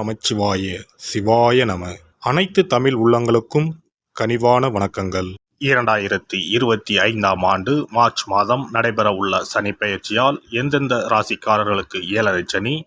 நமச்சிவாய. சிவாய நம. அனைத்து தமிழ் உள்ளங்களுக்கும் கனிவான வணக்கங்கள். இரண்டாயிரத்தி இருபத்தி ஐந்தாம் ஆண்டு மார்ச் மாதம் நடைபெறவுள்ள சனி பயிற்சியால் எந்தெந்த ராசிக்காரர்களுக்கு ஏழரை சனி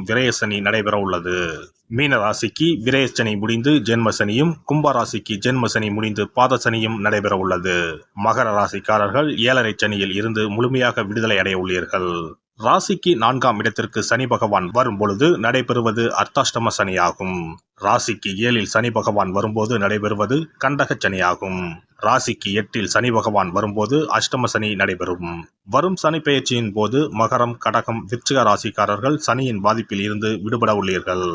விரயசனி நடைபெற உள்ளது. மீன ராசிக்கு விரயசனி முடிந்து ஜென்மசனியும் கும்பராசிக்கு ஜென்மசனி முடிந்து பாதசனியும் நடைபெற உள்ளது. மகர ராசிக்காரர்கள் ஏழரை சனியில் இருந்து முழுமையாக விடுதலை அடைய உள்ளீர்கள். ராசிக்கு நான்காம் இடத்திற்கு சனி பகவான் வரும் பொழுது நடைபெறுவது அர்த்தாஷ்டம சனியாகும். ராசிக்கு ஏழில் சனி பகவான் வரும்போது நடைபெறுவது கண்டக சனியாகும். ராசிக்கு எட்டில் சனி பகவான் வரும்போது அஷ்டம சனி நடைபெறும். வரும் சனி பெயர்ச்சியின் போது மகரம் கடகம் விருச்சிக ராசிக்காரர்கள் சனியின் பாதிப்பில் இருந்து விடுபட உள்ளீர்கள்.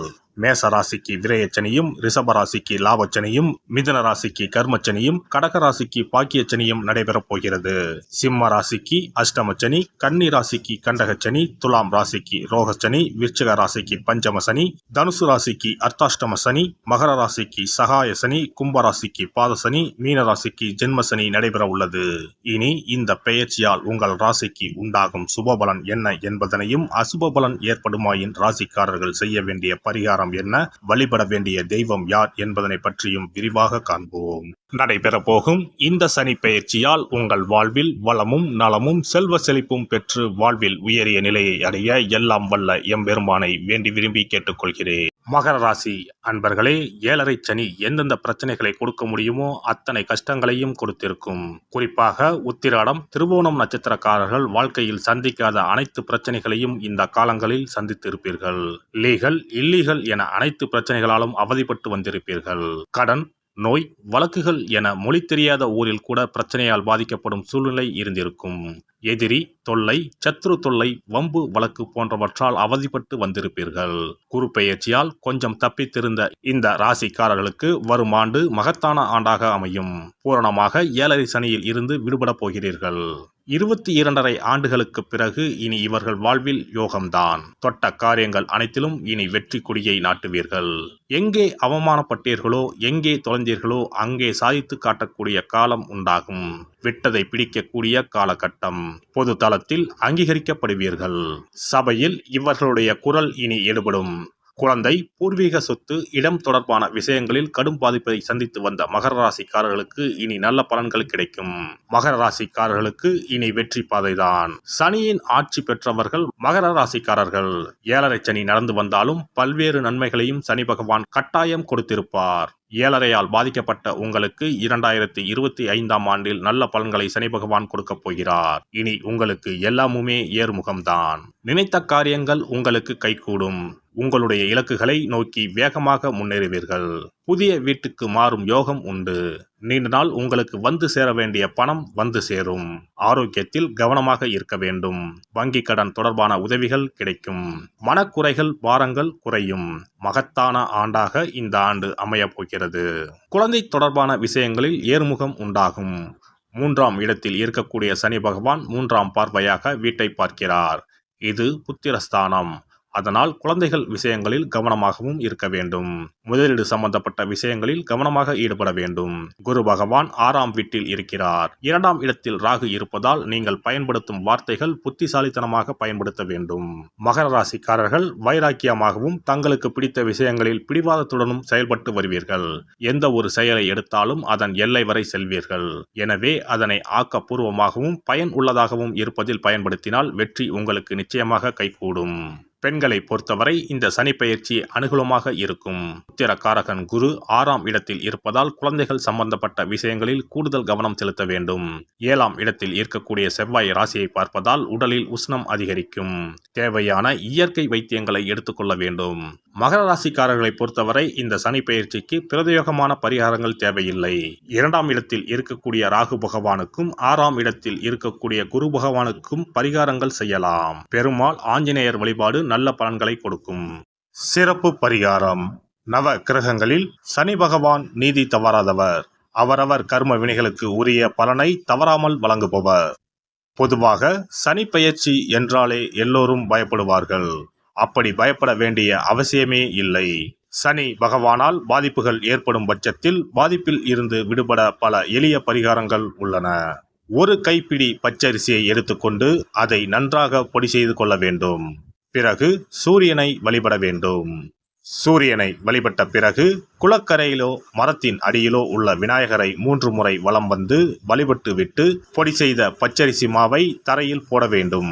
மேச ராசிக்கு விரயச்சனியும் ரிஷப ராசிக்கு லாபச்சனியும் மிதன ராசிக்கு கர்மச்சனியும் கடக ராசிக்கு பாக்கியச்சனியும் நடைபெறப் போகிறது. சிம்ம ராசிக்கு அஷ்டமச்சனி கன்னி ராசிக்கு கண்டகச்சனி துலாம் ராசிக்கு ரோகச்சனி விருச்சிக ராசிக்கு பஞ்சம சனி தனுசு ராசிக்கு அர்த்தாஷ்டம சனி மகர ராசிக்கு சகாய சனி கும்ப ராசிக்கு பாதசனி மீன ராசிக்கு ஜென்மசனி நடைபெற உள்ளது. இனி இந்த பெயர்ச்சியால் உங்கள் ராசிக்கு உண்டாகும் சுபபலன் என்ன என்பதனையும் அசுபபலன் ஏற்படுமாயின் ராசிக்காரர்கள் செய்ய வேண்டிய பரிகாரம் என்ன? வழிபட வேண்டிய தெய்வம் யார் என்பதனை பற்றியும் விரிவாக காண்போம். நடைபெற போகும் இந்த சனி பெயர்ச்சியால் உங்கள் வாழ்வில் வளமும் நலமும் செல்வ செழிப்பும் பெற்று வாழ்வில் உயரிய நிலையை அடைய எல்லாம் வல்ல எம்பெருமானை வேண்டி விரும்பி கேட்டுக்கொள்கிறேன். மகர ராசி அன்பர்களே ஏழரை சனி எந்தெந்த பிரச்சனைகளை கொடுக்க முடியுமோ அத்தனை கஷ்டங்களையும் கொடுத்திருக்கும். குறிப்பாக உத்திராடம் திருவோணம் நட்சத்திரக்காரர்கள் வாழ்க்கையில் சந்திக்காத அனைத்து பிரச்சனைகளையும் இந்த காலங்களில் சந்தித்திருப்பீர்கள். லீகல் இல்லீகல் என அனைத்து பிரச்சனைகளாலும் அவதிப்பட்டு வந்திருப்பீர்கள். கடன் நோய் வழக்குகள் என மொழி தெரியாத ஊரில் கூட பிரச்சனையால் பாதிக்கப்படும் சூழ்நிலை இருந்திருக்கும். எதிரி தொல்லை சத்ரு தொல்லை வம்பு வழக்கு போன்றவற்றால் அவதிப்பட்டு வந்திருப்பீர்கள். குரு பெயர்ச்சியால் கொஞ்சம் தப்பித்திருந்த இந்த ராசிக்காரர்களுக்கு வரும் ஆண்டு மகத்தான ஆண்டாக அமையும். பூரணமாக ஏழரை சனியில் இருந்து விடுபடப் போகிறீர்கள். இருபத்தி இரண்டரை ஆண்டுகளுக்கு பிறகு இனி இவர்கள் வாழ்வில் யோகம்தான். தொட்ட காரியங்கள் அனைத்திலும் இனி வெற்றி கொடியை நாட்டுவீர்கள். எங்கே அவமானப்பட்டீர்களோ எங்கே தொலைந்தீர்களோ அங்கே சாதித்து காட்டக்கூடிய காலம் உண்டாகும். விட்டதை பிடிக்கக்கூடிய காலகட்டம். பொது தளத்தில் அங்கீகரிக்கப்படுவீர்கள். சபையில் இவர்களுடைய குரல் இனி எடுபடும். குழந்தை பூர்வீக சொத்து இடம் தொடர்பான விஷயங்களில் கடும் பாதிப்பை சந்தித்து வந்த மகர ராசிக்காரர்களுக்கு இனி நல்ல பலன்கள் கிடைக்கும். மகர ராசிக்காரர்களுக்கு இனி வெற்றி பாதைதான். சனியின் ஆட்சி பெற்றவர்கள் மகர ராசிக்காரர்கள். ஏழரை சனி நடந்து வந்தாலும் பல்வேறு நன்மைகளையும் சனி பகவான் கட்டாயம் கொடுத்திருப்பார். ஏழரையால் பாதிக்கப்பட்ட உங்களுக்கு இரண்டாயிரத்தி இருபத்தி ஐந்தாம் ஆண்டில் நல்ல பலன்களை சனி பகவான் கொடுக்கப் போகிறார். இனி உங்களுக்கு எல்லாமுமே ஏறுமுகம்தான். நினைத்த காரியங்கள் உங்களுக்கு கைகூடும். உங்களுடைய இலக்குகளை நோக்கி வேகமாக முன்னேறுவீர்கள். புதிய வீட்டுக்கு மாறும் யோகம் உண்டு. நீண்ட நாள் உங்களுக்கு வந்து சேர வேண்டிய பணம் வந்து சேரும். ஆரோக்கியத்தில் கவனமாக இருக்க வேண்டும். வங்கி கடன் தொடர்பான உதவிகள் கிடைக்கும். மனக்குறைகள் பாரங்கள் குறையும். மகத்தான ஆண்டாக இந்த ஆண்டு அமையப் போகிறது. குழந்தை தொடர்பான விஷயங்களில் ஏர்முகம் உண்டாகும். மூன்றாம் இடத்தில் இருக்கக்கூடிய சனி பகவான் மூன்றாம் பார்வையாக வீட்டை பார்க்கிறார். இது புத்திரஸ்தானம். அதனால் குழந்தைகள் விஷயங்களில் கவனமாகவும் இருக்க வேண்டும். முதலீடு சம்பந்தப்பட்ட விஷயங்களில் கவனமாக ஈடுபட வேண்டும். குரு பகவான் ஆறாம் வீட்டில் இருக்கிறார். இரண்டாம் இடத்தில் ராகு இருப்பதால் நீங்கள் பயன்படுத்தும் வார்த்தைகள் புத்திசாலித்தனமாக பயன்படுத்த வேண்டும். மகர ராசிக்காரர்கள் வைராக்கியமாகவும் தங்களுக்கு பிடித்த விஷயங்களில் பிடிவாதத்துடனும் செயல்பட்டு வருவீர்கள். எந்த ஒரு செயலை எடுத்தாலும் அதன் எல்லை வரை செல்வீர்கள். எனவே அதனை ஆக்கப்பூர்வமாகவும் பயன் உள்ளதாகவும் இருப்பதில் பயன்படுத்தினால் வெற்றி உங்களுக்கு நிச்சயமாக கைகூடும். பெண்களை பொறுத்தவரை இந்த சனி பயிற்சி அனுகூலமாக இருக்கும். உத்திரக்காரகன் குரு ஆறாம் இடத்தில் இருப்பதால் குழந்தைகள் சம்பந்தப்பட்ட விஷயங்களில் கூடுதல் கவனம் செலுத்த வேண்டும். ஏழாம் இடத்தில் இருக்கக்கூடிய செவ்வாய் ராசியை பார்ப்பதால் உடலில் உஷ்ணம் அதிகரிக்கும். தேவையான இயற்கை வைத்தியங்களை எடுத்துக்கொள்ள வேண்டும். மகர ராசிக்காரர்களை பொறுத்தவரை இந்த சனி பயிற்சிக்கு பிரதயோகமான பரிகாரங்கள் தேவையில்லை. இரண்டாம் இடத்தில் இருக்கக்கூடிய ராகு பகவானுக்கும் ஆறாம் இடத்தில் இருக்கக்கூடிய குரு பகவானுக்கும் பரிகாரங்கள் செய்யலாம். பெருமாள் ஆஞ்சநேயர் வழிபாடு நல்ல பலன்களை கொடுக்கும். சிறப்பு பரிகாரம். நவ கிரகங்களில் சனி பகவான் நீதி தவறாதவர். அவரவர் கர்ம வினைகளுக்கு உரிய பலனை தவறாமல் வழங்குபவர். பொதுவாக சனி பயிற்சி என்றாலே எல்லோரும் பயப்படுவார்கள். அப்படி பயப்பட வேண்டிய அவசியமே இல்லை. சனி பகவானால் பாதிப்புகள் ஏற்படும் பட்சத்தில் பாதிப்பில் இருந்து விடுபட பல எளிய பரிகாரங்கள் உள்ளன. ஒரு கைப்பிடி பச்சரிசியை எடுத்துக்கொண்டு அதை நன்றாக பொடி செய்து கொள்ள வேண்டும். பிறகு சூரியனை வழிபட வேண்டும். சூரியனை வழிபட்ட பிறகு குளக்கரையிலோ மரத்தின் அடியிலோ உள்ள விநாயகரை மூன்று முறை வலம் வந்து வழிபட்டு விட்டு பொடி செய்த பச்சரிசி மாவை தரையில் போட வேண்டும்.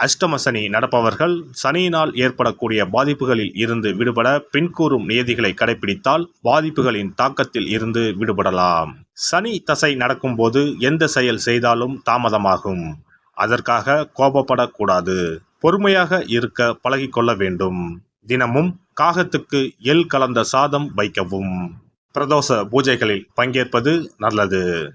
அஷ்டம சனி நடப்பவர்கள் சனியினால் ஏற்படக்கூடிய பாதிப்புகளில் இருந்து விடுபட பின்கூறும் நியதிகளை கடைபிடித்தால் பாதிப்புகளின் தாக்கத்தில் இருந்து விடுபடலாம். சனி தசை நடக்கும்போது எந்த செயல் செய்தாலும் தாமதமாகும். அதற்காக கோபப்படக்கூடாது. பொறுமையாக இருக்க பழகிக்கொள்ள வேண்டும். தினமும் காகத்துக்கு எல் கலந்த சாதம் வைக்கவும். பிரதோஷ பூஜைகளில் பங்கேற்பது நல்லது.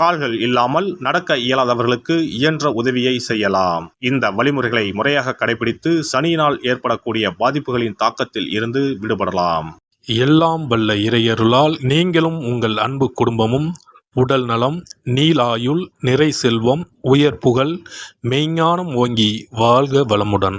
கால்கள் இல்லாமல் நடக்க இயலாதவர்களுக்கு இயன்ற உதவியை செய்யலாம். இந்த வழிமுறைகளை முறையாக கடைபிடித்து சனியினால் ஏற்படக்கூடிய பாதிப்புகளின் தாக்கத்தில் இருந்து விடுபடலாம். எல்லாம் வல்ல இறையருளால் நீங்களும் உங்கள் அன்பு குடும்பமும் உடல் நலம் நீலாயுள் நிறை செல்வம் உயர் புகழ் மெய்ஞானம் ஓங்கி வாழ்க வளமுடன்.